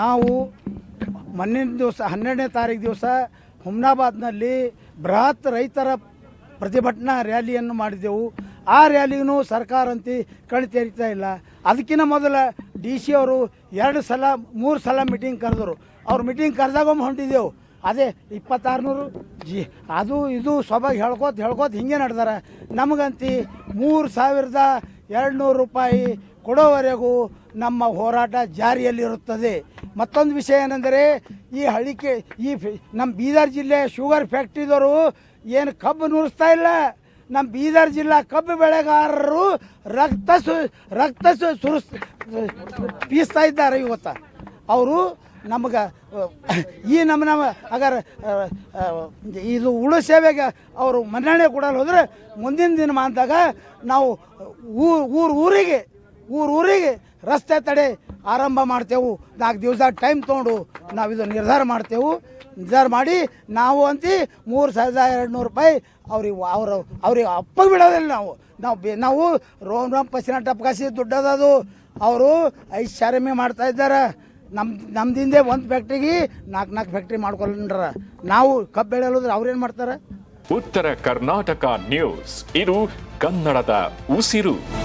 ನಾವು ಮೊನ್ನೆ ದಿವಸ, ಹನ್ನೆರಡನೇ ತಾರೀಕು ದಿವಸ ಹುಮ್ನಾಬಾದ್ನಲ್ಲಿ ಬೃಹತ್ ರೈತರ ಪ್ರತಿಭಟನಾ ರ್ಯಾಲಿಯನ್ನು ಮಾಡಿದೆವು ಆ ರ್ಯಾಲಿಗೂ ಸರ್ಕಾರ ಅಂತಿ ತೆರಿತಾ ಇಲ್ಲ. ಅದಕ್ಕಿಂತ ಮೊದಲ ಡಿ ಸಿ ಅವರು ಎರಡು ಸಲ, ಮೂರು ಸಲ ಮೀಟಿಂಗ್ ಕರೆದರು. ಅವ್ರು ಮೀಟಿಂಗ್ ಕರೆದಾಗೊಮ್ಮೆ ಹೊಂಟಿದ್ದೆವು. ಅದೇ ಇಪ್ಪತ್ತಾರುನೂರು, ಜಿ, ಅದು ಇದು ಸೊಬಾಗಿ ಹೇಳ್ಕೋತ ಹೇಳ್ಕೋತ ಹಿಂಗೆ ನಡೆದಾರೆ. ನಮಗಂತಿ ಮೂರು ಸಾವಿರದ ಎರಡು ನೂರು ರೂಪಾಯಿ ಕೊಡೋವರೆಗೂ ನಮ್ಮ ಹೋರಾಟ ಜಾರಿಯಲ್ಲಿರುತ್ತದೆ. ಮತ್ತೊಂದು ವಿಷಯ ಏನೆಂದರೆ, ಈ ಹಳಿಕೆ ಈ ನಮ್ಮ ಬೀದರ್ ಜಿಲ್ಲೆ ಶುಗರ್ ಫ್ಯಾಕ್ಟ್ರಿದವರು ಏನು ಕಬ್ಬು ನುರಿಸ್ತಾ ಇಲ್ಲ. ನಮ್ಮ ಬೀದರ್ ಜಿಲ್ಲಾ ಕಬ್ಬು ಬೆಳೆಗಾರರು ರಕ್ತ ಸು, ರಕ್ತ ಸುರಿಸ್ ಪೀಸ್ತಾ ಇದ್ದಾರೆ ಇವತ್ತ. ಅವರು ನಮಗೆ ಈ ನಮ್ಮ ನಮ್ಮ ಅಗರ ಇದು ಉಳು ಸೇವೆಗೆ ಅವರು ಮನ್ನಣೆ ಕೊಡಲು ಹೋದರೆ ಮುಂದಿನ ದಿನ ಮಾಂತಾಗ ನಾವು ಊರು ಊರು ಊರಿಗೆ ಊರು ಊರಿಗೆ ರಸ್ತೆ ತಡೆ ಆರಂಭ ಮಾಡ್ತೇವೆ. ನಾಲ್ಕು ದಿವಸ ಟೈಮ್ ತೊಗೊಂಡು ನಾವು ಇದು ನಿರ್ಧಾರ ಮಾಡ್ತೇವೆ. ನಿರ್ಧಾರ ಮಾಡಿ ನಾವು ಅಂತ ಮೂರು ಸಾವಿರದ ಎರಡು ನೂರು ರೂಪಾಯಿ ಅವ್ರಿಗೆ, ಅವರು, ಅವ್ರಿಗೆ ಅಪ್ಪ ಬಿಡೋದಿಲ್ಲ ನಾವು. ನಾವು ಬೇ, ನಾವು ರೋಮ್ ರೋಮ್, ಪಸಿನ ಟಪ್ಕಾಸಿ ದುಡ್ಡದದು. ಅವರು ಐಷಾರಾಮಿ ಮಾಡ್ತಾ ಇದ್ದಾರೆ. ನಮ್ಮ ನಮ್ದಿಂದೆ ಒಂದು ಫ್ಯಾಕ್ಟ್ರಿಗೆ ನಾಲ್ಕು ನಾಲ್ಕು ಫ್ಯಾಕ್ಟ್ರಿ ಮಾಡ್ಕೊಂಡ್ರ. ನಾವು ಕಬ್ಬು ಬೆಳೆಯಲ್ಲೋದ್ರೆ ಅವ್ರೇನು ಮಾಡ್ತಾರೆ? ಉತ್ತರ ಕರ್ನಾಟಕ ನ್ಯೂಸ್. ಇದು ಕನ್ನಡದ ಉಸಿರು.